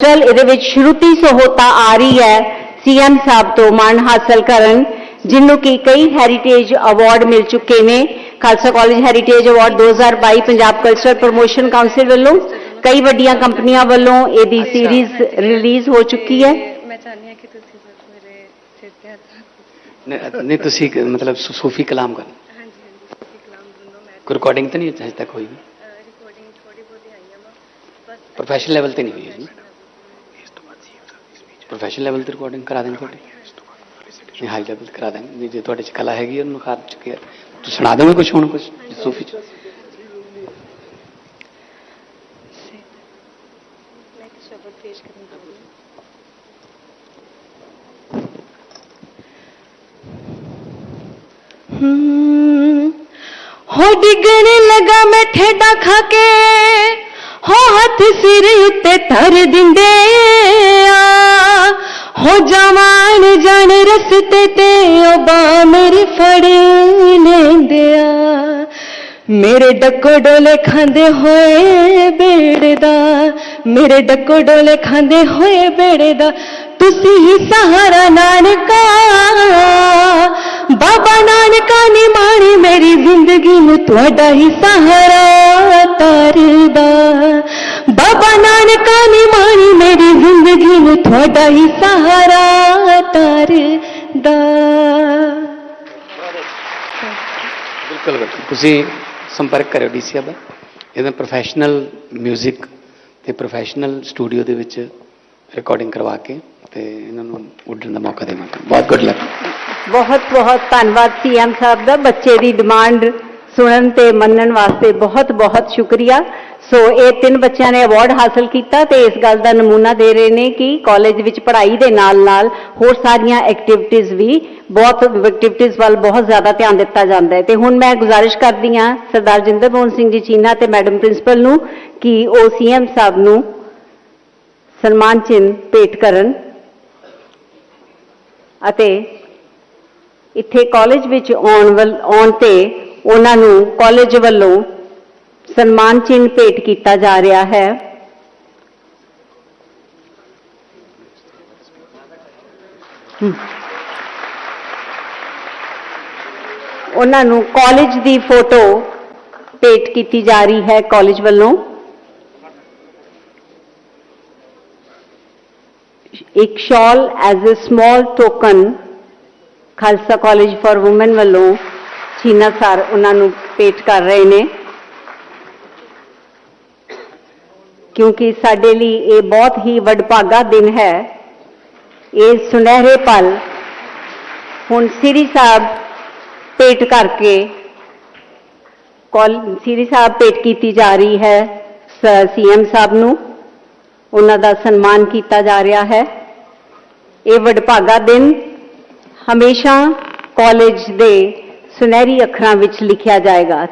ਚਲ ਇਹਦੇ ਵਿੱਚ ਸ਼ਰੂਤੀ ਸਹੋਤਾ ਆ ਰਹੀ ਹੈ ਸੀਐਮ ਸਾਹਿਬ ਤੋਂ ਮਾਣ ਹਾਸਲ ਕਰਨ ਜਿਹਨੂੰ ਕਿ ਕਈ ਹੈਰੀਟੇਜ ਅਵਾਰਡ ਮਿਲ ਚੁੱਕੇ ਨੇ Khalsa college heritage award 2022 Punjab cultural promotion council ਵੱਲੋਂ ਕਈ ਵੱਡੀਆਂ ਕੰਪਨੀਆਂ ਵੱਲੋਂ ਇਹਦੀ ਸੀਰੀਜ਼ ਰਿਲੀਜ਼ ਹੋ ਚੁੱਕੀ ਹੈ ਮੈਂ ਚਾਹੁੰਦੀ ਹਾਂ ਕਿ ਤੁਸੀਂ ਬਸ ਮੇਰੇ ਸਿਰ ਤੇ ਹੱਥ ਰੱਖੋ ਨਹੀਂ ਨਹੀਂ ਤੁਸੀਂ ਕ- ਮਤਲਬ ਸੂ- ਸੂਫੀ ਕਲਾਮ ਕਰ ਹਾਂਜੀ ਹਾਂਜੀ ਤੁਸੀਂ ਕਲਾਮ ਸੁਣੋ ਮੈਂ ਕੋਈ ਰਿਕਾਰਡਿੰਗ ਤਾਂ ਨਹੀਂ ਹਜੇ ਤੱਕ ਹੋਈ ਰਿਕਾਰਡਿੰਗ ਥੋੜੀ ਬਹੁਤੀ ਆਈ ਆ ਵਾ ਬਸ ਪ੍ਰੋਫੈਸ਼ਨਲ ਲੈਵਲ ਤੇ ਨਹੀਂ ਹੋਈ ਹੈ ਜੀ ਪ੍ਰੋਫੈਸ਼ਨਲ ਲੈਵਲ ਤੇ ਰਿਕਾਰਡਿੰਗ ਕਰਾ ਦੇਣ ਤੁਹਾਡੀ? ਨਹੀਂ ਹਾਈ ਲੈਵਲ ਕਰਾ ਦੇਣ। ਜੇ ਤੁਹਾਡੇ ਚ ਕਲਾ ਹੈਗੀ ਉਹਨੂੰ ਖਾਰ ਚੁੱਕੇ ਤੁਸੀਂ ਸੁਣਾ ਦੋਗੇ ਕੁਝ ਹੁਣ ਕੁਝ ਸੂਫੀ ਚ? ਸ਼ਬਦ ਪੇਸ਼ ਕਰਨ ਚਾਹੁੰਦੀ ਹਾਂ ਹੋ ਡਿੱਗਣ ਲਗਾ ਮੈਂ ਠੇਡਾ ਖਾ ਕੇ ਹੋ ਹੱਥ ਸਿਰ ਜਵਾਨ ਜਾਣ ਰਸਤੇ ਤੇ, ਉਹ ਬਾ ਮੇਰੀ ਫੜ ਲੈਂਦੇ ਮੇਰੇ ਡੱਕੋ ਡੋਲੇ ਖਾਂਦੇ ਹੋਏ ਬੇੜੇ ਦਾ, ਮੇਰੇ ਡੱਕੋ ਡੋਲੇ ਖਾਂਦੇ ਹੋਏ ਬੇੜੇ ਦਾ। ਤੁਸੀਂ ਹੀ ਸਹਾਰਾ ਨਾਨਕਾ, ਬਾਬਾ ਨਾਨਕਾ ਨੇ ਮਾਣੀ ਮੇਰੀ ਜ਼ਿੰਦਗੀ ਨੂੰ, ਤੁਹਾਡਾ ਹੀ ਸਹਾਰਾ ਤਾਰਦਾ ਬਾਬਾ ਨਾਨਕਾ ਨੇ ਮਾਣੀ ਮੇਰੀ ਜ਼ਿੰਦਗੀ ਨੂੰ, ਤੁਹਾਡਾ ਹੀ ਤਾਰਦਾ ਬਿਲਕੁਲ ਬਿਲਕੁਲ। ਤੁਸੀਂ ਸੰਪਰਕ ਕਰਿਓ ਡੀਸੀ ਅਬਾ ਇਹਦਾ ਪ੍ਰੋਫੈਸ਼ਨਲ 뮤직 ਤੇ ਪ੍ਰੋਫੈਸ਼ਨਲ ਸਟੂਡੀਓ ਦੇ ਵਿੱਚ ਰਿਕਾਰਡਿੰਗ ਕਰਵਾ ਕੇ ਤੇ ਇਹਨਾਂ ਨੂੰ ਉੱਡਣ ਦਾ ਮੌਕਾ ਦੇਵਾਂਗੇ। ਬਹੁਤ ਗੁੱਡ ਲੱਕ ਬਹੁਤ ਬਹੁਤ ਧੰਨਵਾਦ ਸੀਐਮ ਸਾਹਿਬ ਦਾ। ਬੱਚੇ ਦੀ ਡਿਮਾਂਡ ਸੁਣਨ ਤੇ ਮੰਨਣ ਵਾਸਤੇ ਬਹੁਤ ਬਹੁਤ ਸ਼ੁਕਰੀਆ। ਸੋ ਇਹ ਤਿੰਨ ਬੱਚਿਆਂ ਨੇ ਅਵਾਰਡ ਹਾਸਲ ਕੀਤਾ ਤੇ ਇਸ ਗੱਲ ਦਾ ਨਮੂਨਾ ਦੇ ਰਹੇ ਨੇ ਕਿ ਕਾਲਜ ਵਿੱਚ ਪੜ੍ਹਾਈ ਦੇ ਨਾਲ-ਨਾਲ ਹੋਰ ਸਾਰੀਆਂ ਐਕਟੀਵਿਟੀਜ਼ ਵੀ, ਬਹੁਤ ਐਕਟੀਵਿਟੀਜ਼ ਵੱਲ ਬਹੁਤ ਜ਼ਿਆਦਾ ਧਿਆਨ ਦਿੱਤਾ ਜਾਂਦਾ ਹੈ। ਤੇ ਹੁਣ ਮੈਂ ਗੁਜ਼ਾਰਿਸ਼ ਕਰਦੀ ਹਾਂ ਸਰਦਾਰ ਜਿੰਦਰ ਮੋਹਨ ਸਿੰਘ ਜੀ ਚੀਨਾ ਤੇ ਮੈਡਮ ਪ੍ਰਿੰਸੀਪਲ ਨੂੰ ਕਿ ਉਹ ਸੀਐਮ ਸਾਹਿਬ ਨੂੰ ਸਨਮਾਨ ਚਿੰਨ੍ਹ ਭੇਟ ਕਰਨ ਅਤੇ ਇੱਥੇ ਕਾਲਜ ਵਿੱਚ ਆਉਣ ਵੱਲ ਆਉਣ ਤੇ ਉਹਨਾਂ ਨੂੰ ਕਾਲਜ ਵੱਲੋਂ ਸਨਮਾਨ ਚਿੰਨ੍ਹ ਭੇਟ ਕੀਤਾ ਜਾ ਰਿਹਾ ਹੈ। ਉਹਨਾਂ ਨੂੰ ਕਾਲਜ ਦੀ ਫੋਟੋ ਭੇਟ ਕੀਤੀ ਜਾ ਰਹੀ ਹੈ ਕਾਲਜ ਵੱਲੋਂ। ਇੱਕ ਸ਼ਾਲ as a small token Khalsa college for women ਵੱਲੋਂ ਛੀਨਾ ਸਰ ਉਹਨਾਂ ਨੂੰ ਭੇਟ ਕਰ ਰਹੇ ਨੇ। ਕਿਉਂਕਿ ਸਾਡੇ ਲਈ ਇਹ ਬਹੁਤ ਹੀ ਵਡਭਾਗਾ ਦਿਨ ਹੈ। ਇਹ ਸੁਨਹਿਰੇ ਪਲ ਹੁਣ ਸ੍ਰੀ ਸਾਹਿਬ ਭੇਟ ਕਰਕੇ ਕਾਲ ਸ੍ਰੀ ਸਾਹਿਬ ਭੇਟ ਕੀਤੀ ਜਾ ਰਹੀ ਹੈ ਸੀਐਮ ਸਾਹਿਬ ਨੂੰ। ਉਹਨਾਂ ਦਾ ਸਨਮਾਨ ਕੀਤਾ ਜਾ ਰਿਹਾ ਹੈ। ਇਹ ਵਡਭਾਗਾ ਦਿਨ ਹਮੇਸ਼ਾ ਕਾਲਜ ਦੇ ਸੁਨਹਿਰੀ ਅੱਖਰਾਂ ਵਿੱਚ ਲਿਖਿਆ ਜਾਏਗਾ।